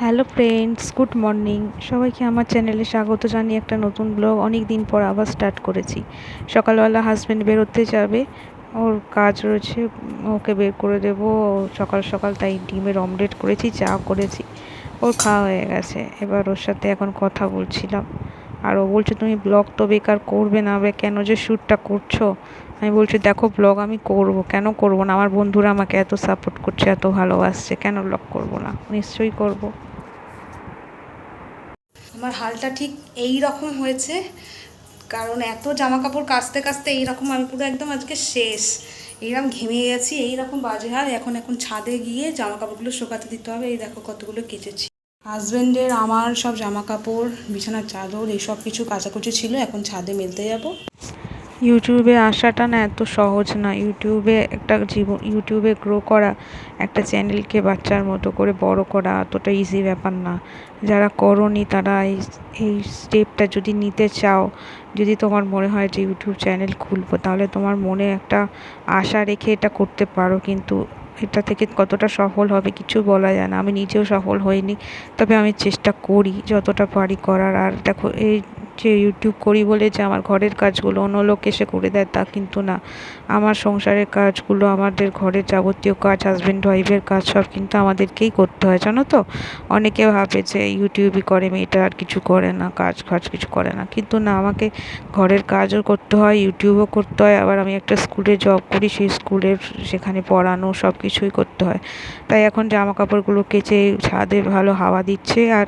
Hello friends good morning সবাইকে আমার চ্যানেলে স্বাগত জানিয়ে একটা নতুন ব্লগ অনেক দিন পর আবার স্টার্ট করেছি। সকালবেলা হাজব্যান্ড বেরোতে যাবে, ওর কাজ রয়েছে, ওকে বের করে দেব। সকাল সকাল তাই ডিমের অমলেট করেছি, চা করেছি। ওর খাওয়া হয়ে গেছে। এবার ওর সাথে এখন কথা বলছিলাম। আর ও বলছে, তুমি ব্লগ তো বেকার করবে না কেন যে শ্যুটটা করছ? আমি বলছি, দেখো ব্লগ আমি করব, কেন করব না? আমার বন্ধুরা আমাকে এত সাপোর্ট করছে, এত ভালোবাসছে, কেন ব্লগ করব না? নিশ্চয়ই করব। আমার হালটা ঠিক এই রকম হয়েছে, কারণ এত জামা কাপড় কাচতে কাচতে এইরকম আমি পুরো একদম আজকে শেষ। এইরকম ঘেমে গেছি এইরকম বাজে হাল। এখন এখন ছাদে গিয়ে জামা কাপড়গুলো শুকাতে দিতে হবে। এই দেখো কতগুলো কেচেছি। হাজব্যান্ডের আমার সব জামা কাপড় বিছানার চাদর এইসব কিছু কাচাকুচি ছিল, এখন ছাদে মেলতে যাব। ইউটিউবে আসাটা না এত সহজ না। ইউটিউবে একটা জীবন, ইউটিউবে গ্রো করা, একটা চ্যানেলকে বাচ্চার মতো করে বড় করা অতটা ইজি ব্যাপার না। যারা করনি তারা এই এই স্টেপটা যদি নিতে চাও, যদি তোমার মনে হয় যে ইউটিউব চ্যানেল খুলবো, তাহলে তোমার মনে একটা আশা রেখে এটা করতে পারো। কিন্তু এটা থেকে কতটা সফল হবে কিছু বলা যায় না। আমি নিজেও সফল হইনি। তবে আমি চেষ্টা করি যতটা পারি করার। আর দেখো, এই যে ইউটিউব করি বলে যে আমার ঘরের কাজগুলো অন্য লোক এসে করে দেয়, তা কিন্তু না। আমার সংসারের কাজগুলো আমাদের ঘরের যাবতীয় কাজ হাজব্যান্ড ওয়াইফের কাজ সব কিন্তু আমাদেরকেই করতে হয়, জানো তো? অনেকে ভাবে যে ইউটিউবই করে, মেয়েটা আর কিছু করে না, কাজ ফাজ কিছু করে না। কিন্তু না, আমাকে ঘরের কাজও করতে হয় ইউটিউবও করতে হয়, আবার আমি একটা স্কুলে জব করি, সেই স্কুলের সেখানে পড়ানো সব কিছুই করতে হয়। তাই এখন জামা কাপড়গুলো কেচে ছাদে ভালো হাওয়া দিচ্ছে, আর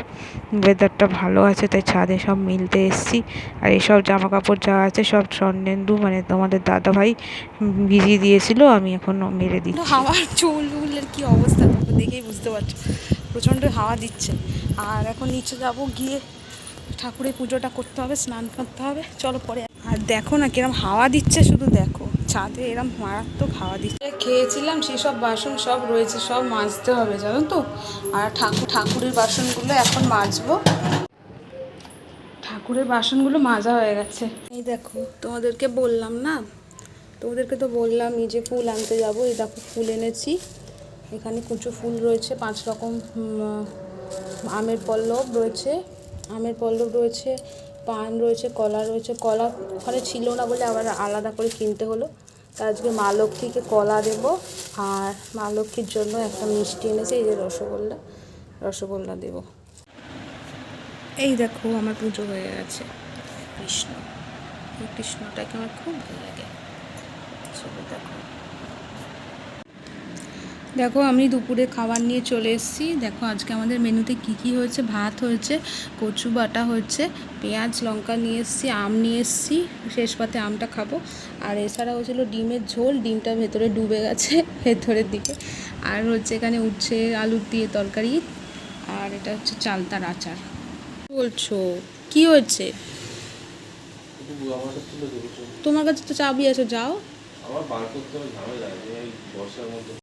ওয়েদারটা ভালো আছে, তাই ছাদে সব মিলতে এসছি। আর এইসব জামা কাপড় যা আছে সব স্বর্ণেন্দু মানে তোমাদের দাদা ভাই ভিজিয়ে দিয়েছিল আমি এখন মেরে দিচ্ছি। হাওয়ার চুলের কি অবস্থা দেখেই বুঝতে পারছ। প্রচণ্ড হাওয়া দিচ্ছে। আর এখন নিচে যাব গিয়ে ঠাকুরের পুজোটা করতে হবে স্নান করতে হবে। চলো পরে। আর দেখো না কিরম হাওয়া দিচ্ছে শুধু দেখো। ছাদে এরম মারাত্মক হাওয়া দিচ্ছে। খেয়েছিলাম সেসব বাসন সব রয়েছে সব মাজতে হবে জানো তো? আর ঠাকুর ঠাকুরের বাসনগুলো এখন মাজবো। ঠাকুরের বাসনগুলো মাজা হয়ে গেছে। এই দেখো, তোমাদেরকে বললাম না? তোমাদেরকে তো বললাম নিজে ফুল আনতে যাব। এই দেখো, ফুল এনেছি। এখানে কুচো ফুল রয়েছে, পাঁচ রকম আমের পল্লব রয়েছে, আমের পল্লব রয়েছে, পান রয়েছে, কলা রয়েছে। কলা ওখানে ছিল না বলে আবার আলাদা করে কিনতে হলো। তা আজকে মা লক্ষ্মীকে কলা দেব, আর মা লক্ষ্মীর জন্য একটা মিষ্টি এনেছে, এই যে রসগোল্লা রসগোল্লা দেব। এই দেখো, আমার পুজো হয়ে গেছে। কৃষ্ণ। কৃষ্ণটাকে আমার খুব ভালো লাগে। দেখো, আমি দুপুরে খাবার নিয়ে চলে এসেছি। দেখো, আজকে আমাদের মেনুতে কি কি হয়েছে? ভাত হয়েছে, কচু বাটা হয়েছে, পেঁয়াজ, লঙ্কা নিয়ে এসেছি, আম নিয়ে এসেছি। শেষ পাতে আমটা খাব। আর এছাড়া হয়েছিল ডিমের ঝোল। ডিমটা ভেতরে ডুবে গেছে ভেতরের দিকে। আর হচ্ছে এখানে উচ্ছে, আলুর দিয়ে তরকারি। আর এটা হচ্ছে চালতার আচার। বলছো? কি হয়েছে। তোমার কাছে তো চাবি আছে, যাও। আমার বার করতে হবে, ঝামেলা এই বর্ষার মধ্যে।